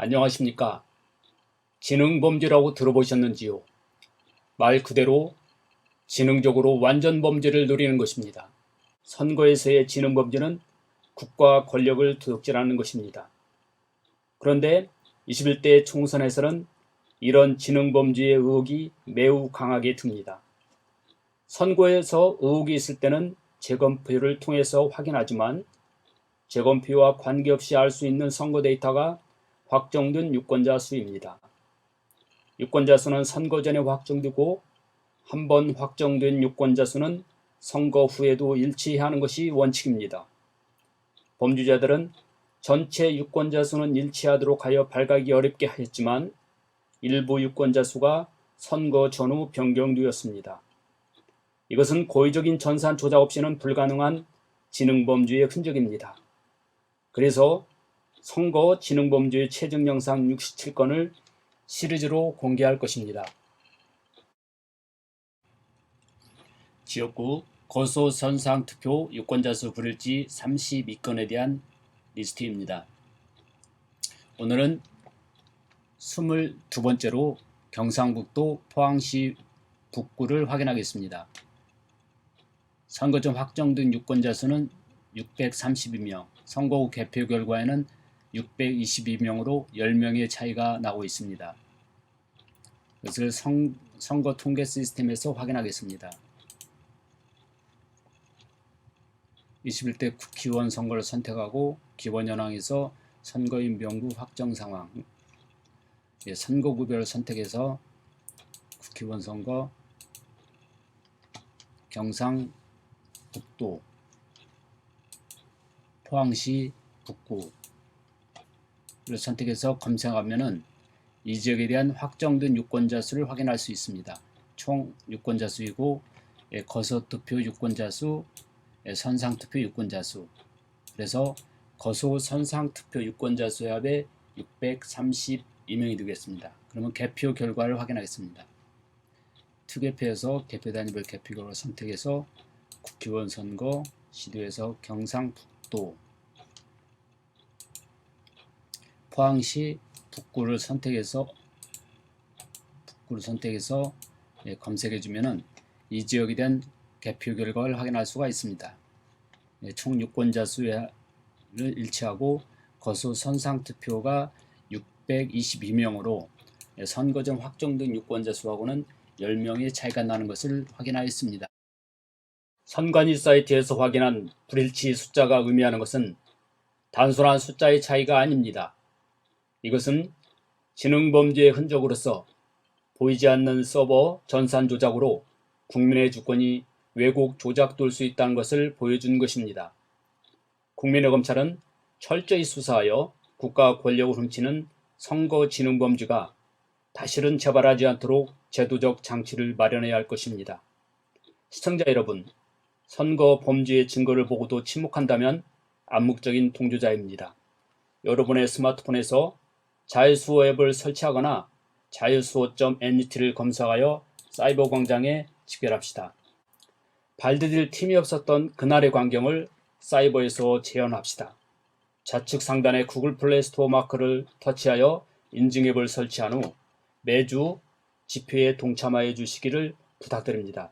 안녕하십니까. 지능범죄라고 들어보셨는지요? 말 그대로 지능적으로 완전 범죄를 노리는 것입니다. 선거에서의 지능범죄는 국가 권력을 도둑질하는 것입니다. 그런데 21대 총선에서는 이런 지능범죄의 의혹이 매우 강하게 듭니다. 선거에서 의혹이 있을 때는 재검표를 통해서 확인하지만 재검표와 관계없이 알 수 있는 선거 데이터가 확정된 유권자 수입니다. 유권자 수는 선거 전에 확정되고 한 번 확정된 유권자 수는 선거 후에도 일치하는 것이 원칙입니다. 범죄자들은 전체 유권자 수는 일치하도록 하여 발각이 어렵게 하였지만 일부 유권자 수가 선거 전후 변경되었습니다. 이것은 고의적인 전산 조작 없이는 불가능한 지능범죄의 흔적입니다. 그래서 선거 지능범죄 최종 영상 67건을 시리즈로 공개할 것입니다. 지역구 거소 선상 투표 유권자 수 불일치 32건에 대한 리스트입니다. 오늘은 22번째로 경상북도 포항시 북구를 확인하겠습니다. 선거점 확정된 유권자 수는 632명, 선거구 개표 결과에는 622명으로 10명의 차이가 나고 있습니다. 이것을 선, 선거 통계 시스템에서 확인하겠습니다. 21대 국회의원 선거를 선택하고 기본현황에서 선거인 명부 확정 상황 예, 선거구별 선택해서 국회의원 선거 경상북도 포항시 북구 를 선택해서 검색하면은 이 지역에 대한 확정된 유권자 수를 확인할 수 있습니다. 총 유권자 수이고 예, 거소 투표 유권자 수, 예, 선상 투표 유권자 수. 그래서 거소 선상 투표 유권자 수의 합에 632명이 되겠습니다. 그러면 개표 결과를 확인하겠습니다. 투개표에서 개표 단위별 개표 결과 선택해서 국회의원 선거 시도에서 경상북도 포항시 북구를 선택해서 북구를 선택해서 예, 검색해 주면은 이 지역에 대한 개표 결과를 확인할 수가 있습니다. 예, 총 유권자 수를 일치하고 거소 선상 투표가 622명으로 예, 선거 전 확정된 유권자 수하고는 10명의 차이가 나는 것을 확인하였습니다. 선관위 사이트에서 확인한 불일치 숫자가 의미하는 것은 단순한 숫자의 차이가 아닙니다. 이것은 지능범죄의 흔적으로서 보이지 않는 서버 전산 조작으로 국민의 주권이 왜곡 조작될 수 있다는 것을 보여준 것입니다. 국민의 검찰은 철저히 수사하여 국가 권력을 훔치는 선거 지능범죄가 다시는 재발하지 않도록 제도적 장치를 마련해야 할 것입니다. 시청자 여러분, 선거 범죄의 증거를 보고도 침묵한다면 암묵적인 동조자입니다. 여러분의 스마트폰에서 자유수호 앱을 설치하거나 자유수호.net를 검색하여 사이버 광장에 집결합시다. 발디딜 팀이 없었던 그날의 광경을 사이버에서 재현합시다. 좌측 상단의 구글 플레이 스토어 마크를 터치하여 인증 앱을 설치한 후 매주 집회에 동참하여 주시기를 부탁드립니다.